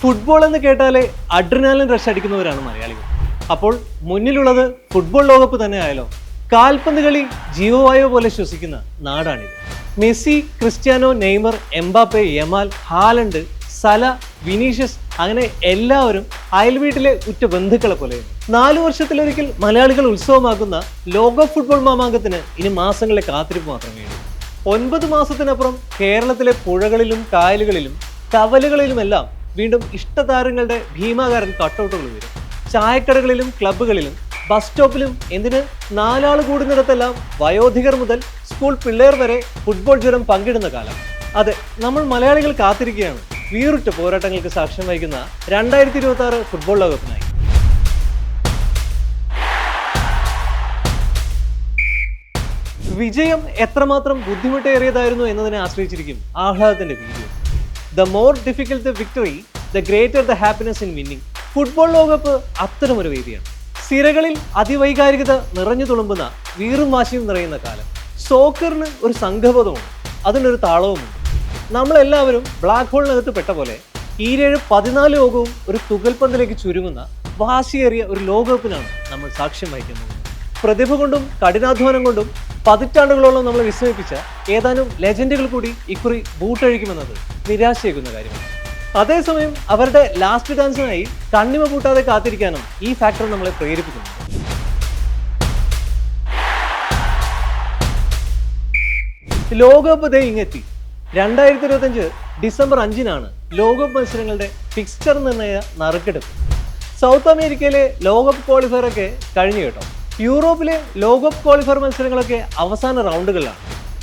Football എന്ന് കേട്ടാലേ adrenaline rush അടിക്കുന്നവരാണ് മലയാളികൾ. അപ്പോൾ മുന്നിലുള്ളത് ഫുട്ബോൾ ലോകകപ്പ് തന്നെ ആയാലോ? കാൽപന്ത് കളി ജീവവായു പോലെ ശ്വസിക്കുന്ന നാടാണിത്. Messi Cristiano Neymar Mbappe Yamal Haaland Salah Vinicius അങ്ങനെ എല്ലാവരും അയൽവീട്ടിലെ ഉറ്റ ബന്ധുക്കളെ പോലെയാണ്. നാലു വർഷത്തിലൊരിക്കൽ മലയാളികൾ ഉത്സവമാക്കുന്ന ലോക ഫുട്ബോൾ മാമാങ്കത്തിന് ഇനി മാസങ്ങളെ കാത്തിരിപ്പ് മാത്രമേ ഉള്ളൂ. ഒൻപത് മാസത്തിനപ്പുറം കേരളത്തിലെ പുഴകളിലും കായലുകളിലും കവലുകളിലുമെല്ലാം വീണ്ടും ഇഷ്ടതാരങ്ങളുടെ ഭീമാകാരൻ കട്ടൗട്ടുകൾ വരും. ചായക്കടകളിലും ക്ലബ്ബുകളിലും ബസ് സ്റ്റോപ്പിലും എന്തിന് നാലാൾ കൂടുന്നിടത്തെല്ലാം വയോധികർ മുതൽ സ്കൂൾ പിള്ളേർ വരെ ഫുട്ബോൾ ജ്വരം പങ്കിടുന്ന കാലം. അതെ നമ്മൾ മലയാളികൾ കാത്തിരിക്കുകയാണ്. വീറിട്ട് പോരാട്ടങ്ങൾക്ക് സാക്ഷ്യം വഹിക്കുന്ന രണ്ടായിരത്തി ഇരുപത്തി ആറ് ഫുട്ബോൾ ലോകത്തിനായി. വിജയം എത്രമാത്രം ബുദ്ധിമുട്ടേറിയതായിരുന്നു എന്നതിനെ ആശ്രയിച്ചിരിക്കും ആഹ്ലാദത്തിന്റെ video the more difficult the victory the greater the happiness in winning football ലോകകപ്പ് അത്തരമൊരു വേദിയാണ്. സിരകളിൽ അതിവൈകാരികത നിറഞ്ഞു തുളുമ്പുന്ന വീറും വാശിയും നിറയുന്ന കാലം. സോക്കറിന് ഒരു സംഘബോധമുണ്ട്. അതിനൊരു താളവുമുണ്ട്. നമ്മളെല്ലാവരും ബ്ലാക്ക് ഹോളിനകത്ത് പെട്ട പോലെ ഈരേഴ് പതിനാല് ലോകവും ഒരു തുകൽപ്പന്തിലേക്ക് ചുരുങ്ങുന്ന വാശിയേറിയ ഒരു ലോകകപ്പിനാണ് നമ്മൾ സാക്ഷ്യം വഹിക്കുന്നത്. പ്രതിഭ കൊണ്ടും കഠിനാധ്വാനം കൊണ്ടും പതിറ്റാണ്ടുകളോളം നമ്മൾ വിസ്മയിപ്പിച്ച ഏതാനും ലെജൻഡുകൾ കൂടി ഇക്കുറി ബൂട്ടഴിക്കുമെന്നത് നിരാശയേക്കുന്ന കാര്യമാണ്. അതേസമയം അവരുടെ ലാസ്റ്റ് ഡാൻസിനായി കണ്ണിമ കൂട്ടാതെ കാത്തിരിക്കാനും ഈ ഫാക്ടർ നമ്മളെ പ്രേരിപ്പിക്കുന്നു. ലോകകപ്പ് ദേ ഇങ്ങെത്തി. രണ്ടായിരത്തി ഇരുപത്തഞ്ച് ഡിസംബർ അഞ്ചിനാണ് ലോകകപ്പ് മത്സരങ്ങളുടെ ഫിക്സ്ചർ നിർണയ നറുക്കെടുപ്പ്. സൗത്ത് അമേരിക്കയിലെ ലോകകപ്പ് ക്വാളിഫയർ ഒക്കെ കഴിഞ്ഞു കേട്ടോ. യൂറോപ്പിലെ ലോകകപ്പ് ക്വാളിഫയർ മത്സരങ്ങളൊക്കെ അവസാന റൗണ്ടുകളിലാണ്.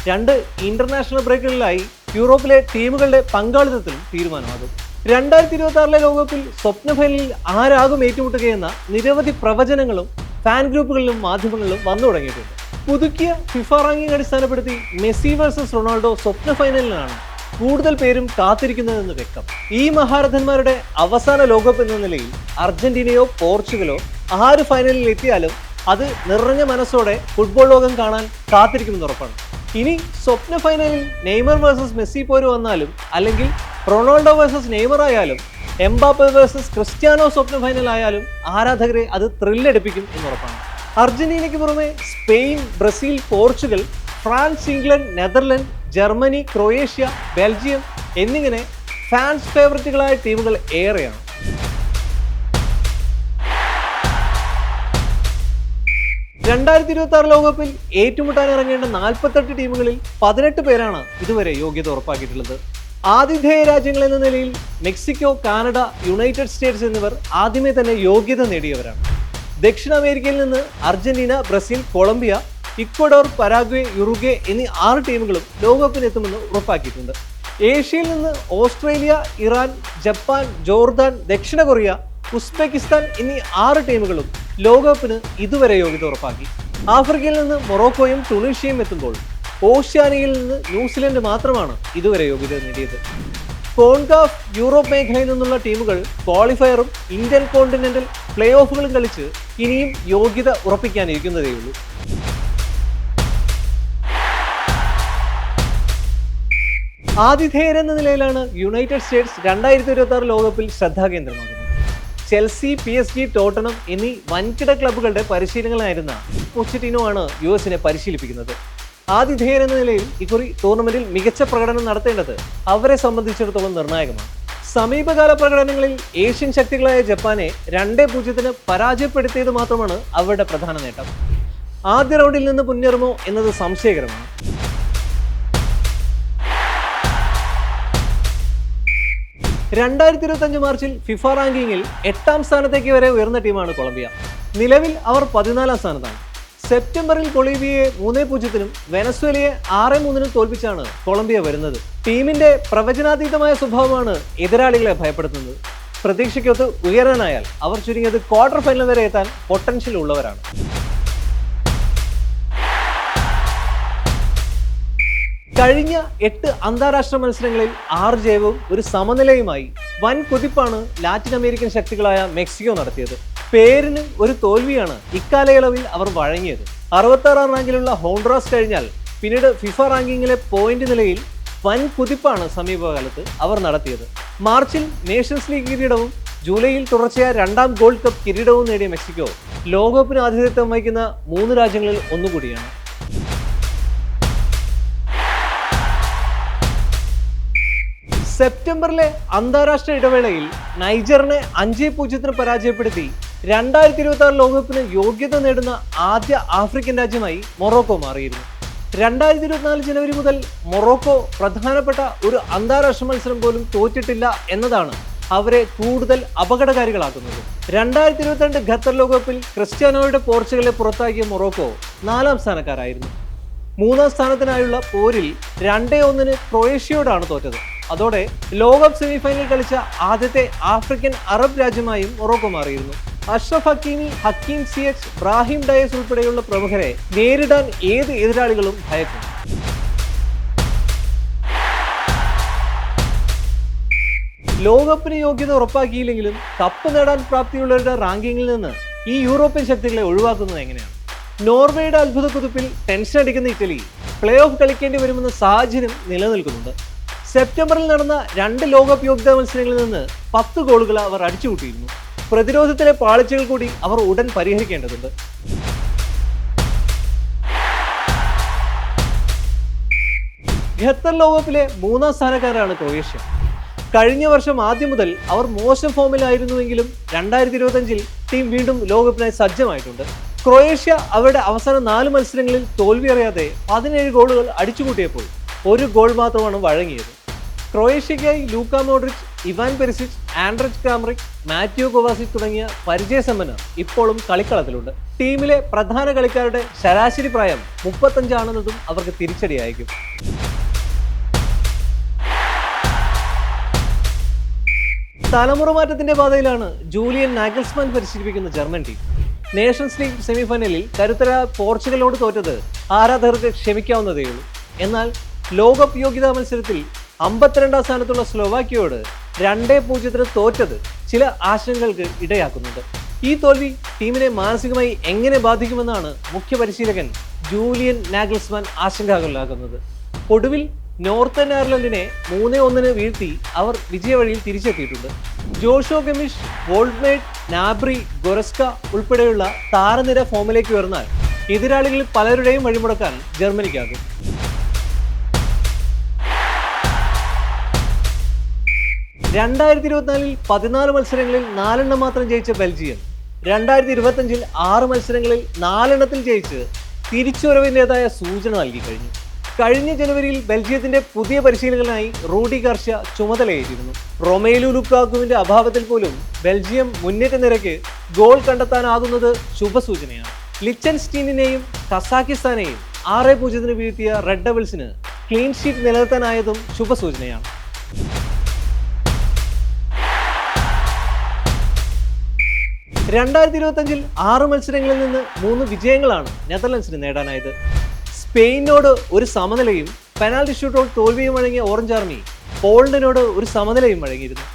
രണ്ട് ഇന്റർനാഷണൽ ബ്രേക്കുകളിലായി യൂറോപ്പിലെ ടീമുകളുടെ പങ്കാളിത്തത്തിലും തീരുമാനമാകും. രണ്ടായിരത്തി ഇരുപത്തി ആറിലെ ലോകകപ്പിൽ സ്വപ്ന ഫൈനലിൽ ആരാകും ഏറ്റുമുട്ടുകയെന്ന നിരവധി പ്രവചനങ്ങളും ഫാൻ ഗ്രൂപ്പുകളിലും മാധ്യമങ്ങളിലും വന്നു തുടങ്ങിയിട്ടുണ്ട്. പുതുക്കിയ ഫിഫ റാങ്കിംഗ് അടിസ്ഥാനപ്പെടുത്തി മെസ്സി വേഴ്സസ് റൊണാൾഡോ സ്വപ്ന ഫൈനലിലാണ് കൂടുതൽ പേരും കാത്തിരിക്കുന്നതെന്ന് വ്യക്തം. ഈ മഹാരഥന്മാരുടെ അവസാന ലോകകപ്പ് എന്ന നിലയിൽ അർജന്റീനയോ പോർച്ചുഗലോ ആര് ഫൈനലിൽ എത്തിയാലും അത് നിറഞ്ഞ മനസ്സോടെ ഫുട്ബോൾ ലോകം കാണാൻ കാത്തിരിക്കുമെന്ന് ഉറപ്പാണ്. ഇനി സ്വപ്ന ഫൈനലിൽ നെയ്മർ വേഴ്സസ് മെസ്സി പോര് വന്നാലും അല്ലെങ്കിൽ റൊണാൾഡോ വേഴ്സസ് നെയ്മർ ആയാലും എംബാപ്പെ വേഴ്സസ് ക്രിസ്ത്യാനോ സ്വപ്ന ഫൈനൽ ആയാലും ആരാധകരെ അത് ത്രില്ലടിപ്പിക്കും എന്ന് ഉറപ്പാണ്. അർജന്റീനയ്ക്ക് പുറമെ Spain Brazil Portugal France England Netherland Germany Croatia Belgium എന്നിങ്ങനെ ഫാൻസ് ഫേവററ്റുകളായ ടീമുകൾ ഏറെയാണ്. രണ്ടായിരത്തി ഇരുപത്തി ആറ് ലോകകപ്പിൽ ഏറ്റുമുട്ടാൻ ഇറങ്ങേണ്ട നാൽപ്പത്തെട്ട് ടീമുകളിൽ പതിനെട്ട് പേരാണ് ഇതുവരെ യോഗ്യത ഉറപ്പാക്കിയിട്ടുള്ളത്. ആതിഥേയ രാജ്യങ്ങൾ എന്ന നിലയിൽ മെക്സിക്കോ കാനഡ യുണൈറ്റഡ് സ്റ്റേറ്റ്സ് എന്നിവർ ആദ്യമേ തന്നെ യോഗ്യത നേടിയവരാണ്. ദക്ഷിണ അമേരിക്കയിൽ നിന്ന് Argentina Brazil Colombia Ecuador Paraguay Uruguay എന്നീ ആറ് ടീമുകളും ലോകകപ്പിനെത്തുമെന്ന് ഉറപ്പാക്കിയിട്ടുണ്ട്. ഏഷ്യയിൽ നിന്ന് ഓസ്ട്രേലിയ ഇറാൻ ജപ്പാൻ ജോർദാൻ ദക്ഷിണ കൊറിയ ഉസ്ബെക്കിസ്ഥാൻ എന്നീ ആറ് ടീമുകളും ലോകകപ്പിന് ഇതുവരെ യോഗ്യത ഉറപ്പാക്കി. ആഫ്രിക്കയിൽ നിന്ന് മൊറോക്കോയും ടുണീഷ്യയും എത്തുമ്പോൾ ഓഷ്യാനിയയിൽ നിന്ന് ന്യൂസിലൻഡ് മാത്രമാണ് ഇതുവരെ യോഗ്യത നേടിയത്. കോൺകാഫ് യൂറോപ്പ് മേഖലയിൽ നിന്നുള്ള ടീമുകൾ ക്വാളിഫയറും ഇന്ത്യൻ കോണ്ടിനെന്റൽ പ്ലേ ഓഫുകളും കളിച്ച് ഇനിയും യോഗ്യത ഉറപ്പിക്കാനിരിക്കുന്നതേയുള്ളൂ. ആതിഥേയരെന്ന നിലയിലാണ് യുണൈറ്റഡ് സ്റ്റേറ്റ്സ് രണ്ടായിരത്തി ഇരുപത്തി ആറ് ലോകകപ്പിൽ ശ്രദ്ധാകേന്ദ്രമാകുന്നത്. Chelsea P S G Tottenham എന്നീ വൻകിട ക്ലബ്ബുകളുടെ പരിശീലനങ്ങളായിരുന്ന പൊച്ചിറ്റിനോ ആണ് യു എസിനെ പരിശീലിപ്പിക്കുന്നത്. ആതിഥേയൻ എന്ന നിലയിൽ ഇക്കുറി ടൂർണമെന്റിൽ മികച്ച പ്രകടനം നടത്തേണ്ടത് അവരെ സംബന്ധിച്ചിടത്തോളം നിർണായകമാണ്. സമീപകാല പ്രകടനങ്ങളിൽ ഏഷ്യൻ ശക്തികളായ ജപ്പാനെ രണ്ടേ പൂജ്യത്തിന് പരാജയപ്പെടുത്തിയത് മാത്രമാണ് അവരുടെ പ്രധാന നേട്ടം. ആദ്യ റൗണ്ടിൽ നിന്ന് മുന്നേറുമോ എന്നത് സംശയകരമാണ്. രണ്ടായിരത്തി ഇരുപത്തഞ്ച് മാർച്ചിൽ ഫിഫ റാങ്കിങ്ങിൽ എട്ടാം സ്ഥാനത്തേക്ക് വരെ ഉയർന്ന ടീമാണ് കൊളംബിയ. നിലവിൽ അവർ പതിനാലാം സ്ഥാനത്താണ്. സെപ്റ്റംബറിൽ കൊളീബിയയെ മൂന്നേ പൂജ്യത്തിനും വെനസ്വേലയെ ആറ് മൂന്നിനും തോൽപ്പിച്ചാണ് കൊളംബിയ വരുന്നത്. ടീമിന്റെ പ്രവചനാതീതമായ സ്വഭാവമാണ് എതിരാളികളെ ഭയപ്പെടുത്തുന്നത്. പ്രതീക്ഷയ്ക്കൊത്ത് ഉയരാനായാൽ അവർ ചുരുങ്ങിയത് ക്വാർട്ടർ ഫൈനൽ വരെ എത്താൻ പൊട്ടൻഷ്യൽ ഉള്ളവരാണ്. കഴിഞ്ഞ എട്ട് അന്താരാഷ്ട്ര മത്സരങ്ങളിൽ ആറ് ജയവും ഒരു സമനിലയുമായി വൻ കുതിപ്പാണ് ലാറ്റിൻ അമേരിക്കൻ ശക്തികളായ മെക്സിക്കോ നടത്തിയത്. പേരിന് ഒരു തോൽവിയാണ് ഇക്കാലയളവിൽ അവർ വഴങ്ങിയത്. അറുപത്താറാം റാങ്കിലുള്ള ഹോൺഡ്രാസ് കഴിഞ്ഞാൽ പിന്നീട് ഫിഫ റാങ്കിങ്ങിലെ പോയിന്റ് നിലയിൽ വൻ കുതിപ്പാണ് സമീപകാലത്ത് അവർ നടത്തിയത്. മാർച്ചിൽ നേഷൻസ് ലീഗ് കിരീടവും ജൂലൈയിൽ തുടർച്ചയായ രണ്ടാം ഗോൾഡ് കപ്പ് കിരീടവും നേടിയ മെക്സിക്കോ ലോകകപ്പിന് ആതിഥേയത്വം വഹിക്കുന്ന മൂന്ന് രാജ്യങ്ങളിൽ ഒന്നുകൂടിയാണ്. സെപ്റ്റംബറിലെ അന്താരാഷ്ട്ര ഇടവേളയിൽ നൈജറിനെ അഞ്ച് പൂജ്യത്തിന് പരാജയപ്പെടുത്തി രണ്ടായിരത്തി ഇരുപത്തി ആറ് ലോകകപ്പിന് യോഗ്യത നേടുന്ന ആദ്യ ആഫ്രിക്കൻ രാജ്യമായി മൊറോക്കോ മാറിയിരുന്നു. രണ്ടായിരത്തി ഇരുപത്തിനാല് ജനുവരി മുതൽ മൊറോക്കോ പ്രധാനപ്പെട്ട ഒരു അന്താരാഷ്ട്ര മത്സരം പോലും തോറ്റിട്ടില്ല എന്നതാണ് അവരെ കൂടുതൽ അപകടകാരികളാക്കുന്നത്. രണ്ടായിരത്തി ഇരുപത്തിരണ്ട് ഖത്തർ ലോകകപ്പിൽ ക്രിസ്ത്യാനോയുടെ പോർച്ചുഗലെ പുറത്താക്കിയ മൊറോക്കോ നാലാം സ്ഥാനക്കാരായിരുന്നു. മൂന്നാം സ്ഥാനത്തിനായുള്ള പോരിൽ രണ്ടേ ഒന്നിന് ക്രൊയേഷ്യയോടാണ് തോറ്റത്. അതോടെ ലോകകപ്പ് സെമിഫൈനൽ കളിച്ച ആദ്യത്തെ ആഫ്രിക്കൻ അറബ് രാജ്യമായും മൊറോക്കോ മാറിയിരുന്നു. Achraf Hakimi Hakim Ziyech Brahim Diaz ഉൾപ്പെടെയുള്ള പ്രമുഖരെ നേരിടാൻ ഏത് എതിരാളികളും ഭയക്കും ലോകകപ്പിന് യോഗ്യത ഉറപ്പാക്കിയില്ലെങ്കിലും കപ്പ് നേടാൻ പ്രാപ്തിയുള്ളവരുടെ റാങ്കിങ്ങിൽ നിന്ന് ഈ യൂറോപ്യൻ ശക്തികളെ ഒഴിവാക്കുന്നത് എങ്ങനെയാണ്? നോർവേയുടെ അത്ഭുത കുതിപ്പിൽ ടെൻഷൻ അടിക്കുന്ന ഇറ്റലി പ്ലേ ഓഫ് കളിക്കേണ്ടി വരുമെന്ന സാഹചര്യം നിലനിൽക്കുന്നുണ്ട്. സെപ്റ്റംബറിൽ നടന്ന രണ്ട് ലോകകപ്പ് യോഗ്യതാ മത്സരങ്ങളിൽ നിന്ന് പത്ത് ഗോളുകൾ അവർ അടിച്ചുകൂട്ടിയിരുന്നു. പ്രതിരോധത്തിലെ പാളിച്ചകൾ കൂടി അവർ ഉടൻ പരിഹരിക്കേണ്ടതുണ്ട്. ഖത്തർ ലോകകപ്പിലെ മൂന്നാം സ്ഥാനക്കാരാണ് ക്രൊയേഷ്യ. കഴിഞ്ഞ വർഷം ആദ്യം മുതൽ അവർ മോശം ഫോമിലായിരുന്നുവെങ്കിലും രണ്ടായിരത്തി ഇരുപത്തഞ്ചിൽ ടീം വീണ്ടും ലോകകപ്പിനായി സജ്ജമായിട്ടുണ്ട്. ക്രൊയേഷ്യ അവരുടെ അവസാന നാല് മത്സരങ്ങളിൽ തോൽവി അറിയാതെ പതിനേഴ് ഗോളുകൾ അടിച്ചുകൂട്ടിയപ്പോൾ ഒരു ഗോൾ മാത്രമാണ് വഴങ്ങിയത്. ക്രൊയേഷ്യയ്ക്കായി Luka Modric Ivan Perisic Andrej Kramaric Mathew ഗുവാസി തുടങ്ങിയ പരിചയസമ്പന്നർ ഇപ്പോഴും കളിക്കളത്തിലുണ്ട്. ടീമിലെ പ്രധാന കളിക്കാരുടെ ശരാശരി പ്രായം മുപ്പത്തഞ്ചാണെന്നതും അവർക്ക് തിരിച്ചടിയായിരിക്കും. തലമുറ മാറ്റത്തിന്റെ പാതയിലാണ് ജൂലിയൻ നാഗൽസ്മാൻ പരിശീലിപ്പിക്കുന്ന ജർമ്മൻ ടീം. നേഷൻസ് ലീഗ് സെമിഫൈനലിൽ കരുത്തര പോർച്ചുഗലോട് തോറ്റത് ആരാധകർക്ക് ക്ഷമിക്കാവുന്നതേയുള്ളൂ. എന്നാൽ ലോകകപ്പ് യോഗ്യതാ മത്സരത്തിൽ അമ്പത്തിരണ്ടാം സ്ഥാനത്തുള്ള സ്ലോവാക്കിയോട് രണ്ടേ പൂജ്യത്തിന് തോറ്റത് ചില ആശങ്കകൾക്ക് ഇടയാക്കുന്നുണ്ട്. ഈ തോൽവി ടീമിനെ മാനസികമായി എങ്ങനെ ബാധിക്കുമെന്നാണ് മുഖ്യ പരിശീലകൻ ജൂലിയൻ നാഗൽസ്മാൻ ആശങ്കാകുലാക്കുന്നത് ഒടുവിൽ നോർത്തേൺ അയർലൻഡിനെ മൂന്നേ ഒന്നിന് വീഴ്ത്തി അവർ വിജയവഴിയിൽ തിരിച്ചെത്തിയിട്ടുണ്ട്. ജോഷോ ഗമിഷ് വോൾഡ്മേഡ് നാബ്രി ഗൊറസ്ക ഉൾപ്പെടെയുള്ള താരനിര ഫോമിലേക്ക് ഉയർന്നാൽ എതിരാളികളിൽ പലരുടെയും വഴിമുടക്കാൻ ജർമ്മനിക്കാകും. രണ്ടായിരത്തി ഇരുപത്തിനാലിൽ പതിനാല് മത്സരങ്ങളിൽ നാലെണ്ണം മാത്രം ജയിച്ച ബെൽജിയം രണ്ടായിരത്തി ഇരുപത്തഞ്ചിൽ ആറ് മത്സരങ്ങളിൽ നാലെണ്ണത്തിൽ ജയിച്ച് തിരിച്ചുവരവിന്റെതായ സൂചന നൽകി കഴിഞ്ഞു. കഴിഞ്ഞ ജനുവരിയിൽ ബെൽജിയത്തിന്റെ പുതിയ പരിശീലകനായി റൂഡി ഗർഷ്യ ചുമതലയേറ്റിരുന്നു. റൊമേലു ലുക്കാക്കുവിന്റെ അഭാവത്തിൽ പോലും ബെൽജിയം മുന്നേറ്റ നിരക്ക് ഗോൾ കണ്ടെത്താനാകുന്നത് ശുഭസൂചനയാണ്. ലിച്ചൻസ്റ്റീനിനെയും കസാക്കിസ്ഥാനെയും ആറ് പൂജ്യത്തിന് വീഴ്ത്തിയ റെഡ് ഡബിൾസിന് ക്ലീൻ ഷീറ്റ് നിലനിർത്താനായതും ശുഭസൂചനയാണ്. രണ്ടായിരത്തി ഇരുപത്തഞ്ചിൽ ആറ് മത്സരങ്ങളിൽ നിന്ന് മൂന്ന് വിജയങ്ങളാണ് നെതർലൻഡ്സിന് നേടാനായത്. സ്പെയിനോട് ഒരു സമനിലയും പെനാൽറ്റി ഷൂട്ടോട് തോൽവിയും വഴങ്ങിയ ഓറഞ്ച് ആർമി പോളണ്ടിനോട് ഒരു സമനിലയും വഴങ്ങിയിരുന്നു.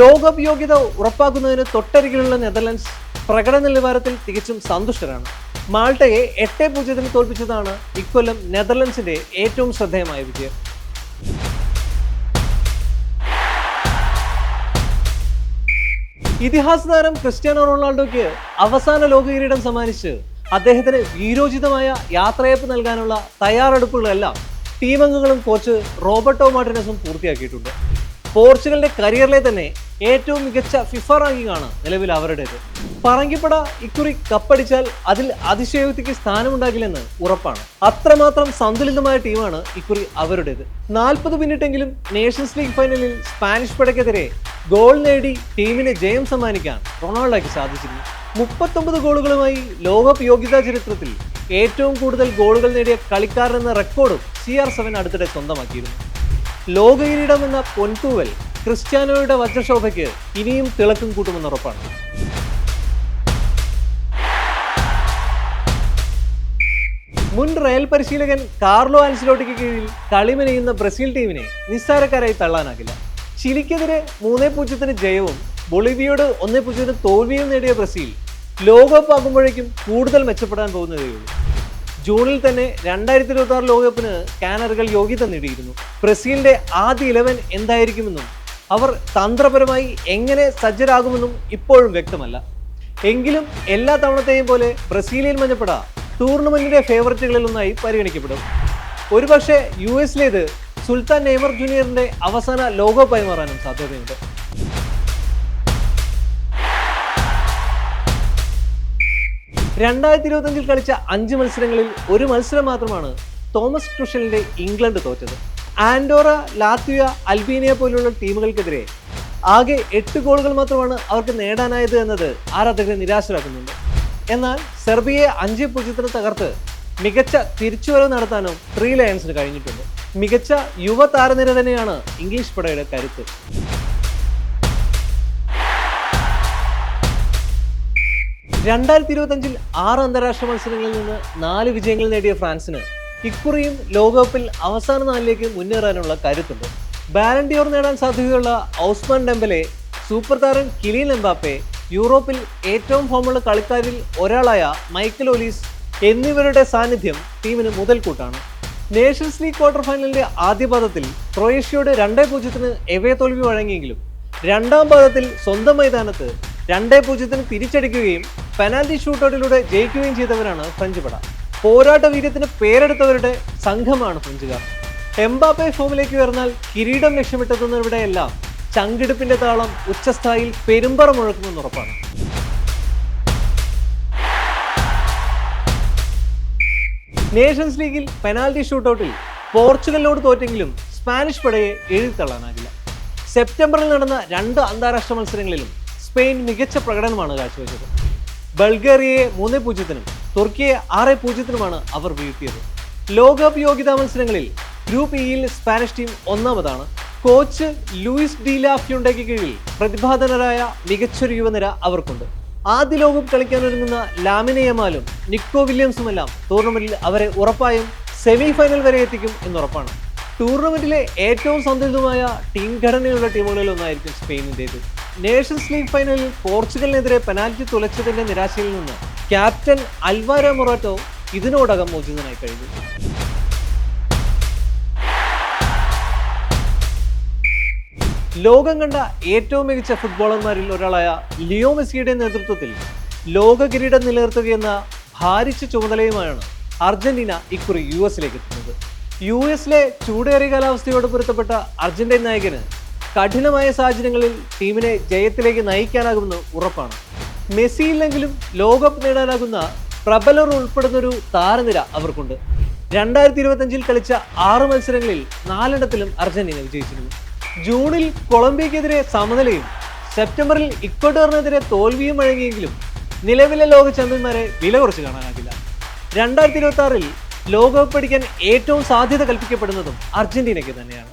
ലോകകപ്പ് യോഗ്യത ഉറപ്പാക്കുന്നതിന് തൊട്ടരികിലുള്ള നെതർലൻഡ്സ് പ്രകടന നിലവാരത്തിൽ തികച്ചും സന്തുഷ്ടരാണ്. മാൾട്ടയെ എട്ട് പൂജ്യത്തിന് തോൽപ്പിച്ചതാണ് ഇക്കൊല്ലം നെതർലൻഡ്സിന്റെ ഏറ്റവും ശ്രദ്ധേയമായ വിജയം. ഇതിഹാസ താരം ക്രിസ്ത്യാനോ റൊണാൾഡോയ്ക്ക് അവസാന ലോക കിരീടം സമ്മാനിച്ച് അദ്ദേഹത്തിന് വീരോചിതമായ യാത്രയപ്പ് നൽകാനുള്ള തയ്യാറെടുപ്പുകളെല്ലാം ടീമംഗങ്ങളും കോച്ച് റോബർട്ടോ മാർട്ടിനസും പൂർത്തിയാക്കിയിട്ടുണ്ട്. പോർച്ചുഗലിന്റെ കരിയറിലെ തന്നെ ഏറ്റവും മികച്ച ഫിഫ റാങ്കിംഗ് ആണ് നിലവിൽ അവരുടേത്. പറങ്കിപ്പട ഇക്കുറി കപ്പടിച്ചാൽ അതിൽ അതിശയോക്തിക്ക് സ്ഥാനമുണ്ടാകില്ലെന്ന് ഉറപ്പാണ്. അത്രമാത്രം സന്തുലിതമായ ടീമാണ് ഇക്കുറി അവരുടേത്. നാൽപ്പത് മിനിറ്റെങ്കിലും നേഷൻസ് ലീഗ് ഫൈനലിൽ സ്പാനിഷ് പടയ്ക്കെതിരെ ഗോൾ നേടി ടീമിന് ജയം സമ്മാനിക്കാൻ റൊണാൾഡോയ്ക്ക് സാധിച്ചിരുന്നു. മുപ്പത്തൊമ്പത് ഗോളുകളുമായി ലോകകപ്പ് യോഗ്യതാ ചരിത്രത്തിൽ ഏറ്റവും കൂടുതൽ ഗോളുകൾ നേടിയ കളിക്കാരൻ എന്ന റെക്കോർഡും സി ആർ സെവൻ അടുത്തിടെ സ്വന്തമാക്കിയിരുന്നു. ലോക കിരീടം എന്ന പൊൻതൂവൽ ക്രിസ്ത്യാനോയുടെ വജ്രശോഭയ്ക്ക് ഇനിയും തിളക്കം കൂട്ടുമെന്ന് ഉറപ്പാണ്. മുൻ റയൽ പരിശീലകൻ കാർലോ ആൻസിലോട്ടിക്ക് കീഴിൽ കളിമനയുന്ന ബ്രസീൽ ടീമിനെ നിസ്സാരക്കാരായി തള്ളാനാകില്ല. ചിലിക്കെതിരെ മൂന്നേ പൂജ്യത്തിന് ജയവും ബൊളിവിയോട് ഒന്നേ പൂജ്യത്തിന് തോൽവിയും നേടിയ ബ്രസീൽ ലോകകപ്പ് ആകുമ്പോഴേക്കും കൂടുതൽ മെച്ചപ്പെടാൻ പോകുന്നതേയുള്ളൂ. ജൂണിൽ തന്നെ രണ്ടായിരത്തി ഇരുപത്തി ആറ് ലോകകപ്പിന് കാനറുകൾ യോഗ്യത നേടിയിരുന്നു. ബ്രസീലിന്റെ ആദ്യ ഇലവൻ എന്തായിരിക്കുമെന്നും അവർ തന്ത്രപരമായി എങ്ങനെ സജ്ജരാകുമെന്നും ഇപ്പോഴും വ്യക്തമല്ല. എങ്കിലും എല്ലാ തവണത്തെയും പോലെ ബ്രസീലിയൻ മഞ്ഞപ്പട ടൂർണമെന്റിന്റെ ഫേവററ്റുകളിൽ ഒന്നായി പരിഗണിക്കപ്പെടും. ഒരുപക്ഷെ യു എസിലേത് സുൽത്താൻ നെയ്മർ ജൂനിയറിന്റെ അവസാന ലോഗോ മാറാനും സാധ്യതയുണ്ട്. രണ്ടായിരത്തി ഇരുപത്തഞ്ചിൽ കളിച്ച അഞ്ച് മത്സരങ്ങളിൽ ഒരു മത്സരം മാത്രമാണ് തോമസ് ക്രുഷലിന്റെ ഇംഗ്ലണ്ട് തോറ്റത്. ആൻഡോറ ലാത്വിയ അൽബീനിയ പോലുള്ള ടീമുകൾക്കെതിരെ ആകെ എട്ട് ഗോളുകൾ മാത്രമാണ് അവർക്ക് നേടാനായത് എന്നത് ആരാധകരെ നിരാശരാക്കുന്നുണ്ട്. എന്നാൽ സെർബിയയെ അഞ്ച് പൂജ്യത്തിന് തകർത്ത് മികച്ച തിരിച്ചുവരവ് നടത്താനും ത്രീ ലയൺസിന് കഴിഞ്ഞിട്ടുണ്ട്. മികച്ച യുവ താരനിര തന്നെയാണ് ഇംഗ്ലീഷ് പടയുടെ കരുത്ത്. രണ്ടായിരത്തി ഇരുപത്തഞ്ചിൽ ആറ് അന്താരാഷ്ട്ര മത്സരങ്ങളിൽ നിന്ന് നാല് വിജയങ്ങൾ നേടിയ ഫ്രാൻസിന് ഇക്കുറിയും ലോകകപ്പിൽ അവസാന നാലിലേക്ക് മുന്നേറാനുള്ള കരുത്തുണ്ട്. ബാലൻഡിയോർ നേടാൻ സാധ്യതയുള്ള ഔസ്മാൻ ഡെമ്പലെ സൂപ്പർ താരം കിലിയൻ എംബാപ്പെ യൂറോപ്പിൽ ഏറ്റവും ഫോമുള്ള കളിക്കാരിൽ ഒരാളായ മൈക്കൽ ഒലീസ് എന്നിവരുടെ സാന്നിധ്യം ടീമിന് മുതൽക്കൂട്ടാണ്. നേഷൻസ് ലീഗ് ക്വാർട്ടർ ഫൈനലിന്റെ ആദ്യ പാദത്തിൽ ക്രൊയേഷ്യയോട് രണ്ടേ പൂജ്യത്തിന് എവേ തോൽവി വഴങ്ങിയെങ്കിലും രണ്ടാം പാദത്തിൽ സ്വന്തം മൈതാനത്ത് രണ്ടേ പൂജ്യത്തിന് തിരിച്ചടിക്കുകയും പെനാൽറ്റി ഷൂട്ടൗട്ടിലൂടെ ജയിക്കുകയും ചെയ്തവരാണ് ഫ്രഞ്ച് പട പോരാട്ട വീര്യത്തിന് പേരെടുത്തവരുടെ സംഘമാണ് ഫ്രഞ്ചുകാർ. എംബാപ്പെ ഫോമിലേക്ക് ഉയർന്നാൽ കിരീടം ലക്ഷ്യമിട്ടെത്തുന്നവരുടെയെല്ലാം ചങ്കിടുപ്പിന്റെ താളം ഉച്ചസ്ഥായിൽ പെരുമ്പറ മുഴക്കുമെന്ന് ഉറപ്പാണ് നേഷൻസ് ലീഗിൽ പെനാൽറ്റി ഷൂട്ടൗട്ടിൽ പോർച്ചുഗലിനോട് തോറ്റെങ്കിലും സ്പാനിഷ് പടയെ എഴുതിത്തള്ളാനാകില്ല. സെപ്റ്റംബറിൽ നടന്ന രണ്ട് അന്താരാഷ്ട്ര മത്സരങ്ങളിലും സ്പെയിൻ മികച്ച പ്രകടനമാണ് കാഴ്ചവെച്ചത്. ബൾഗേറിയയെ മൂന്ന് പൂജ്യത്തിനും തുർക്കിയെ ആറ് പൂജ്യത്തിനുമാണ് അവർ വീഴ്ത്തിയത്. ലോകകപ്പ് യോഗ്യതാ മത്സരങ്ങളിൽ ഗ്രൂപ്പ് ഇയിൽ സ്പാനിഷ് ടീം ഒന്നാമതാണ്. കോച്ച് ലൂയിസ് ഡീലാഫ്യുണ്ടയ്ക്ക് കീഴിൽ പ്രതിഭാധനരായ മികച്ചൊരു യുവനിര അവർക്കുണ്ട്. ആദ്യ ലോകകപ്പ് കളിക്കാനൊരുങ്ങുന്ന ലാമിനയമാലും നിക്കോ വില്യംസുമെല്ലാം ടൂർണമെന്റിൽ അവരെ ഉറപ്പായും സെമി ഫൈനൽ വരെ എത്തിക്കും എന്നുറപ്പാണ്. ടൂർണമെന്റിലെ ഏറ്റവും സന്തുലിതമായ ടീം ഘടനയുള്ള ടീമുകളിൽ ഒന്നായിരിക്കും സ്പെയിനിന്റേത് നേഷൻസ് ലീഗ് ഫൈനലിൽ പോർച്ചുഗലിനെതിരെ പെനാൽറ്റി തുലച്ചതിന്റെ നിരാശയിൽ നിന്ന് ക്യാപ്റ്റൻ അൽവാര മൊറാറ്റോ ഇതിനോടകം മോചിതനായി കഴിഞ്ഞു. ലോകം കണ്ട ഏറ്റവും മികച്ച ഫുട്ബോളർമാരിൽ ഒരാളായ ലിയോ മെസ്സിയുടെ നേതൃത്വത്തിൽ ലോക കിരീടം നിലനിർത്തുകയെന്ന ഭാരിച്ച ചുമതലയുമായാണ് അർജന്റീന ഇക്കുറി യു എസിലേക്ക് എത്തുന്നത്. യു എസിലെ ചൂടേറിയ കാലാവസ്ഥയോട് പൊരുത്തപ്പെട്ട അർജന്റീൻ നായകന് കഠിനമായ സാഹചര്യങ്ങളിൽ ടീമിനെ ജയത്തിലേക്ക് നയിക്കാനാകുമെന്ന് ഉറപ്പാണ്. മെസ്സിയില്ലെങ്കിലും ലോകകപ്പ് നേടാനാകുന്ന പ്രബലർ ഉൾപ്പെടുന്ന ഒരു താരനിര അവർക്കുണ്ട്. രണ്ടായിരത്തി ഇരുപത്തഞ്ചിൽ കളിച്ച ആറ് മത്സരങ്ങളിൽ നാലെണ്ണത്തിലും അർജന്റീന വിജയിച്ചിരുന്നു. ജൂണിൽ കൊളംബിയക്കെതിരെ സമനിലയും സെപ്റ്റംബറിൽ ഇക്വഡോറിനെതിരെ തോൽവിയും വഴങ്ങിയെങ്കിലും നിലവിലെ ലോക ചാമ്പ്യന്മാരെ വില കുറച്ച് കാണാനാകില്ല. രണ്ടായിരത്തി ഇരുപത്തി ആറിൽ ലോകകപ്പ് അടിക്കാൻ ഏറ്റവും സാധ്യത കൽപ്പിക്കപ്പെടുന്നതും അർജന്റീനയ്ക്ക് തന്നെയാണ്.